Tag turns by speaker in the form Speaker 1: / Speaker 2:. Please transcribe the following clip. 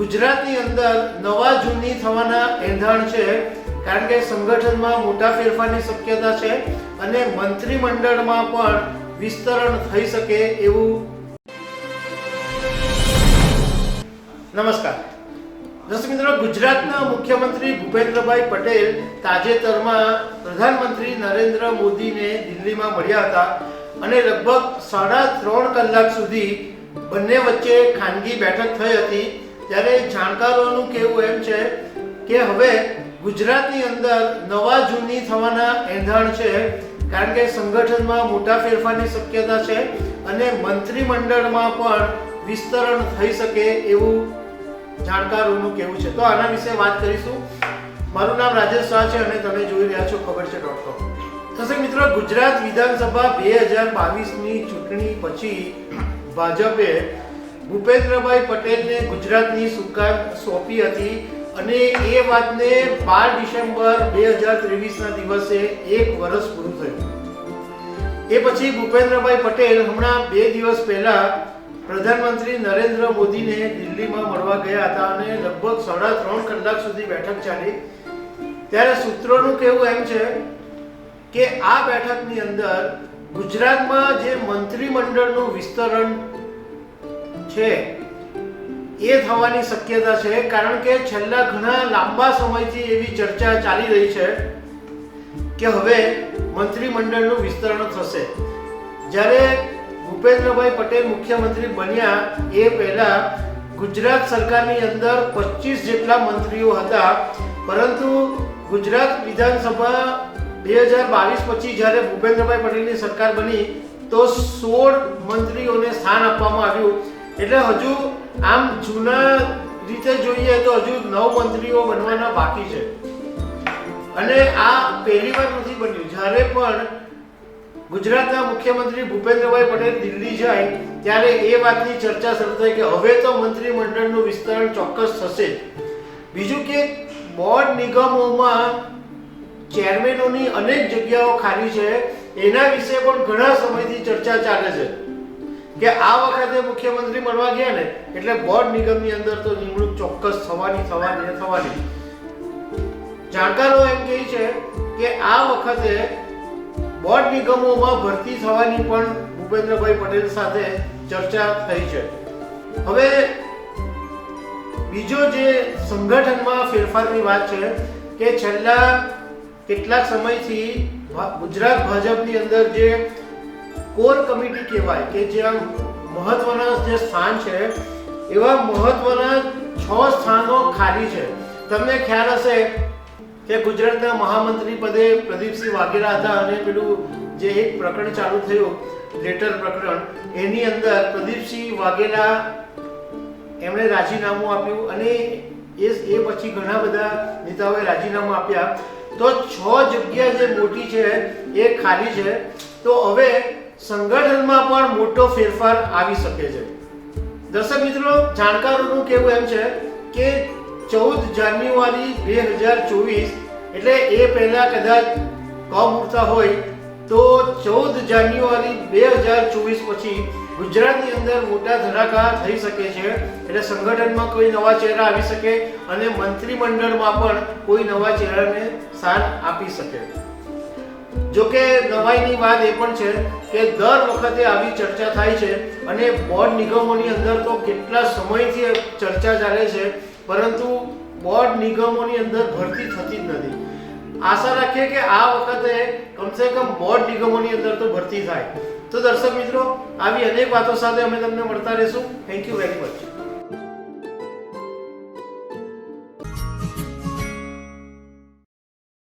Speaker 1: ગુજરાતની અંદર નવા જૂની થવાના એંધાણ છે, કારણ કે સંગઠનમાં મોટા ફેરફારની શક્યતા છે અને મંત્રીમંડળમાં પણ વિસ્તરણ થઈ શકે એવું. નમસ્કાર. દર્શક મિત્રો, ગુજરાતના મુખ્યમંત્રી ભૂપેન્દ્રભાઈ પટેલ તાજેતરમાં પ્રધાનમંત્રી નરેન્દ્ર મોદીને દિલ્હીમાં મળ્યા હતા અને લગભગ સાડા ત્રણ કલાક સુધી બંને વચ્ચે ખાનગી બેઠક થઈ હતી. ત્યારે જાણકારોનું કહેવું એમ છે કે હવે ગુજરાતની અંદર નવા જૂની થવાના એંધાણ છે, કારણ કે સંગઠનમાં મોટા ફેરફારની શક્યતા છે અને મંત્રીમંડળમાં પણ વિસ્તરણ થઈ શકે એવું જાણકારોનું કહેવું છે. તો આના વિશે વાત કરીશું. મારું નામ રાજેશ શાહ છે અને તમે જોઈ રહ્યા છો ખબર છે ડોટ કોમ દર્શક મિત્રો, ગુજરાત વિધાનસભા બે હજાર બાવીસની ચૂંટણી પછી ભાજપે ભૂપેન્દ્રભાઈ પટેલને ગુજરાતની સુકાન સોંપી હતી અને એ વાતને બાર ડિસેમ્બર બે હજાર ત્રેવીસના દિવસે એક વર્ષ પૂરું થયું. એ પછી ભૂપેન્દ્રભાઈ પટેલ હમણાં બે દિવસ પહેલા પ્રધાનમંત્રી નરેન્દ્ર મોદીને દિલ્હીમાં મળવા ગયા હતા અને લગભગ સાડા ત્રણ કલાક સુધી બેઠક ચાલી. ત્યારે સૂત્રોનું કહેવું એમ છે કે આ બેઠકની અંદર ગુજરાતમાં જે મંત્રીમંડળનું વિસ્તરણ છે. એ થવાની શક્યતા છે, કારણ કે છેલ્લા ઘણા લાંબા સમયથી એવી ચર્ચા ચાલી રહી છે કે હવે મંત્રીમંડળનું વિસ્તરણ થશે. જ્યારે ભૂપેન્દ્રભાઈ પટેલ મુખ્યમંત્રી બન્યા, એ પહેલા ગુજરાત સરકારની અંદર પચીસ જેટલા મંત્રીઓ હતા. પરંતુ ગુજરાત વિધાનસભા બે હજાર બાવીસ પછી જ્યારે ભૂપેન્દ્રભાઈ પટેલની સરકાર બની, તો સોળ મંત્રીઓને સ્થાન આપવામાં આવ્યું. એટલે હજુ આમ જૂના રીતે જોઈએ તો હજુ નવ મંત્રીઓ બનવાના બાકી છે. અને આ પહેલી વાર નથી બન્યું. જ્યારે પણ ગુજરાતના મુખ્યમંત્રી ભૂપેન્દ્રભાઈ પટેલ દિલ્હી જાય, ત્યારે એ વાતની ચર્ચા શરૂ થઈ કે હવે તો મંત્રીમંડળનું વિસ્તરણ ચોક્કસ થશે. બીજું કે બોર્ડ નિગમોમાં ચેરમેનોની અનેક જગ્યાઓ ખાલી છે. એના વિશે પણ ઘણા સમયથી ચર્ચા ચાલે છે. કે આ વખતે મુખ્યમંત્રી મળવા ગયા ને, એટલે બોર્ડ નિગમની અંદર તો નિમણૂક ચોક્કસ થવાની થવાની ને થવાની. જાણકારો એમ કહે છે કે આ વખતે બોર્ડ નિગમોમાં ભરતી થવાની પણ ભૂપેન્દ્રભાઈ પટેલ સાથે ચર્ચા થઈ છે. હવે બીજો જે સંગઠનમાં ફેરફારની વાત છે કે છેલ્લા કેટલાક સમયથી ગુજરાત ભાજપની અંદર જે કોર કમિટી કહેવાય કે જે આમ મહત્વના જે સ્થાન છે, એવા મહત્વના છ સ્થાનો ખાલી છે. તમને ખ્યાલ હશે કે ગુજરાતના મહામંત્રી પદે પ્રદીપસિંહ વાઘેલા હતા અને પેલું જે એક પ્રકરણ ચાલુ થયું, લેટર પ્રકરણ, એની અંદર પ્રદીપસિંહ વાઘેલા એમણે રાજીનામું આપ્યું અને એ એ પછી ઘણા બધા નેતાઓએ રાજીનામું આપ્યા. તો છ જગ્યા જે મોટી છે, એ ખાલી છે. તો હવે સંગઠનમાં પણ મોટો ફેરફાર આવી શકે છે. દર્શક મિત્રો, જાણકારોનું કહેવું એમ છે કે ચૌદ જાન્યુઆરી બે હજાર ચોવીસ, એટલે એ પહેલા કદાચ કમૂર્તા હોય, તો ચૌદ જાન્યુઆરી બે હજાર ચોવીસ પછી ગુજરાતની અંદર મોટા ધડાકા થઈ શકે છે, એટલે સંગઠનમાં કોઈ નવા ચહેરા આવી શકે અને મંત્રીમંડળમાં પણ કોઈ નવા ચહેરાને સ્થાન આપી શકે. જો કે નવાઈની વાત એ પણ છે કે દર વખતે આવી ચર્ચા થાય છે અને બોર્ડ નિગમોની અંદર તો કેટલા સમયથી ચર્ચા ચાલે છે, પરંતુ બોર્ડ નિગમોની અંદર ભરતી થતી જ નથી. આશા રાખીએ કે આ વખતે કમસે કમ બોર્ડ નિગમોની અંદર તો ભરતી થાય. તો દર્શક મિત્રો, આવી અનેક વાતો સાથે અમે તમને મળતા રહીશું. Thank you very much